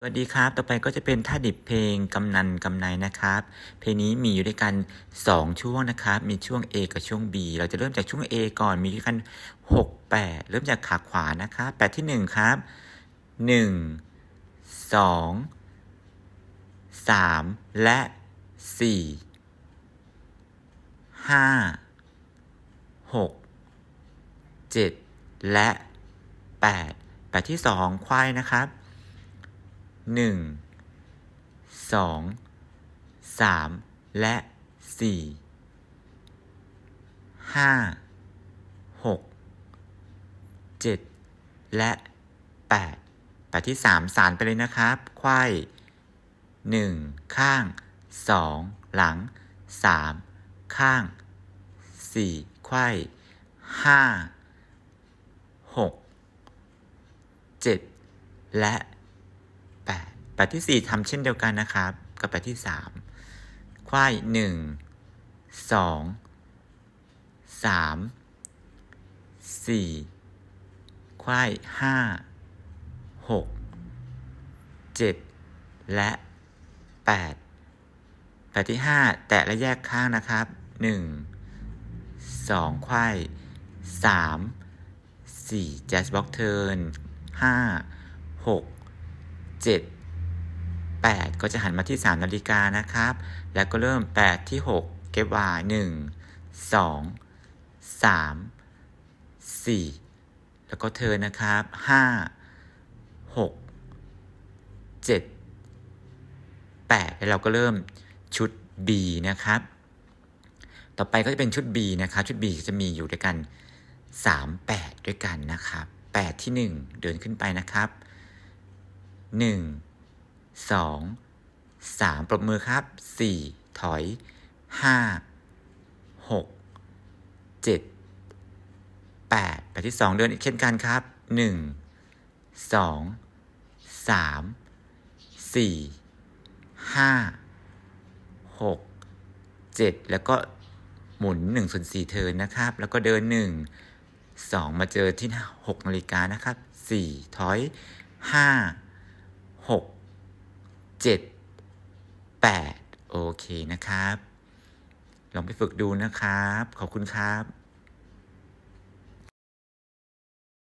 สวัสดีครับ ต่อไปก็จะเป็นท่าดิบเพลงกำนันกำไนนะครับ เพลงนี้มีอยู่ด้วยกัน 2 ช่วงนะครับ มีช่วง A กับช่วง B เราจะเริ่มจากช่วง A ก่อน มีด้วยกัน 6 8 เริ่มจากขาขวานะครับ8ที่ 1 ครับ 1 2 3 และ 4 5 6 7 และ 8 8 ที่ 2 ควายนะครับ หนึ่งสองสามและสี่ห้าหกเจ็ดและแปดแปดที่สามสารไปเลยนะครับควายหนึ่งข้างสองหลังสามข้างสี่ควายห้าหกเจ็ดและ แปดที่สี่ทำเช่นเดียวกันนะครับ กับแปดที่สามควายหนึ่งสองสามสี่ควายห้าหกเจ็ดและแปดแปดที่ห้าแตะและแยกข้างนะครับหนึ่งสองควายสามสี่แจสบ็อกเทิร์นห้าหก7 8 ก็จะหันมาที่ 3 นาฬิกานะครับ แล้วก็เริ่ม 8 ที่ 6 เก็บวา1 2 3 4 แล้วก็เธอนะครับ 5 6 7 8 แล้วเราก็เริ่มชุด B นะครับ ต่อไปก็จะเป็นชุด B นะครับ ชุด B จะมีอยู่ด้วยกัน 3 8 ด้วยกันนะครับ 8 ที่ 1 เดินขึ้นไปนะครับห นึ่งสองสามปรบมือครับสี่ถอยห้าหกเจ็ดแปดแปที่สองเดินอีกเช่นกันครับหนึ่งสองสามสี่ห้าหกเจ็ดแล้วก็หมุนหนึ่งส่วนสี่เทินนะครับ แล้วก็เดินหนึ่งสองมาเจอที่หกนาฬิกานะครับสี่ถอยห้า หกเจ็ดแปดโอเคนะครับ ลองไปฝึกดูนะครับ ขอบคุณครับ